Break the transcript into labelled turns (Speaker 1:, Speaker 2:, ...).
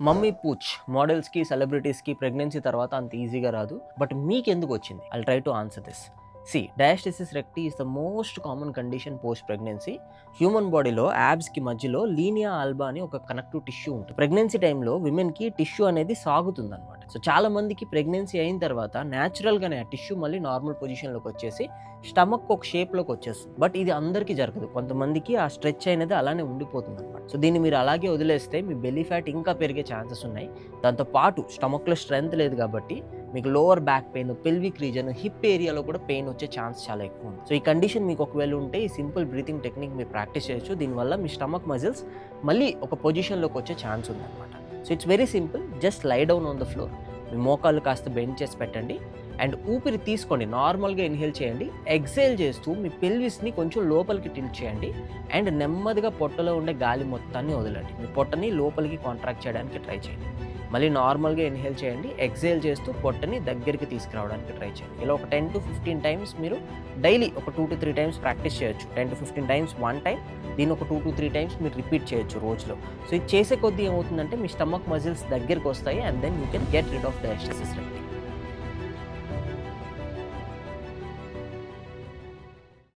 Speaker 1: Mummy పూచ్ మోడల్స్కి సెలబ్రిటీస్కి pregnancy తర్వాత అంత ఈజీగా రాదు. బట్ మీకు ఎందుకు వచ్చింది I try to answer this see diastasis recti is the most common condition post pregnancy human బాడీలో యాబ్స్కి మధ్యలో లీనియా ఆల్బా అని ఒక కనెక్టివ్ టిష్యూ ఉంటుంది. ప్రెగ్నెన్సీ టైంలో విమెన్కి టిష్యూ అనేది సాగుతుంది అనమాట సో చాలా మందికి ప్రెగ్నెన్సీ అయిన తర్వాత న్యాచురల్గానే ఆ టిష్యూ మళ్ళీ నార్మల్ పొజిషన్లోకి వచ్చేసి స్టమక్ ఒక షేప్లోకి వచ్చేస్తుంది. బట్ ఇది అందరికీ జరగదు. కొంతమందికి ఆ స్ట్రెచ్ అనేది అలానే ఉండిపోతుంది అనమాట సో దీన్ని మీరు అలాగే వదిలేస్తే మీ బెల్లీ ఫ్యాట్ ఇంకా పెరిగే ఛాన్సెస్ ఉన్నాయి. దాంతో పాటు స్టమక్లో స్ట్రెంత్ లేదు కాబట్టి మీకు lower back pain pelvic region hip ఏరియాలో కూడా పెయిన్ వచ్చే ఛాన్స్ చాలా ఎక్కువ ఉంది. సో ఈ కండిషన్ మీకు ఒకవేళ ఉంటే ఈ సింపుల్ బ్రీతింగ్ టెక్నిక్ మీరు ప్రాక్టీస్ చేయొచ్చు. దీనివల్ల మీ స్టమక్ మజిల్స్ మళ్ళీ ఒక పొజిషన్లోకి వచ్చే ఛాన్స్ ఉందన్నమాట. So it's very simple just lie down on the floor మీ మోకాళ్ళు కాస్త బెండ్ చేసి పెట్టండి. అండ్ ఊపిరి తీసుకోండి. నార్మల్గా ఇన్హేల్ చేయండి. ఎక్సేల్ చేస్తూ మీ పెల్విస్ని కొంచెం లోపలికి టిల్ట్ చేయండి. అండ్ నెమ్మదిగా పొట్టలో ఉండే గాలి మొత్తాన్ని వదలండి. మీ పొట్టని లోపలికి కాంట్రాక్ట్ చేయడానికి ట్రై చేయండి. మళ్ళీ నార్మల్గా ఇన్హేల్ చేయండి ఎక్సేల్ చేస్తూ పొట్టని దగ్గరికి తీసుకురావడానికి ట్రై చేయండి. ఇలా ఒక టెన్ టు ఫిఫ్టీన్ టైమ్స్ మీరు డైలీ ఒక two to three times practice చేయొచ్చు. Ten to fifteen times one time దీన్ని ఒక టూ టు త్రీ టైమ్స్ మీరు రిపీట్ చేయొచ్చు రోజులో. సో ఇది చేసే కొద్దీ ఏమవుతుందంటే మీ స్టమక్ మజిల్స్ దగ్గరికి వస్తాయి and then you can get rid of digestive system.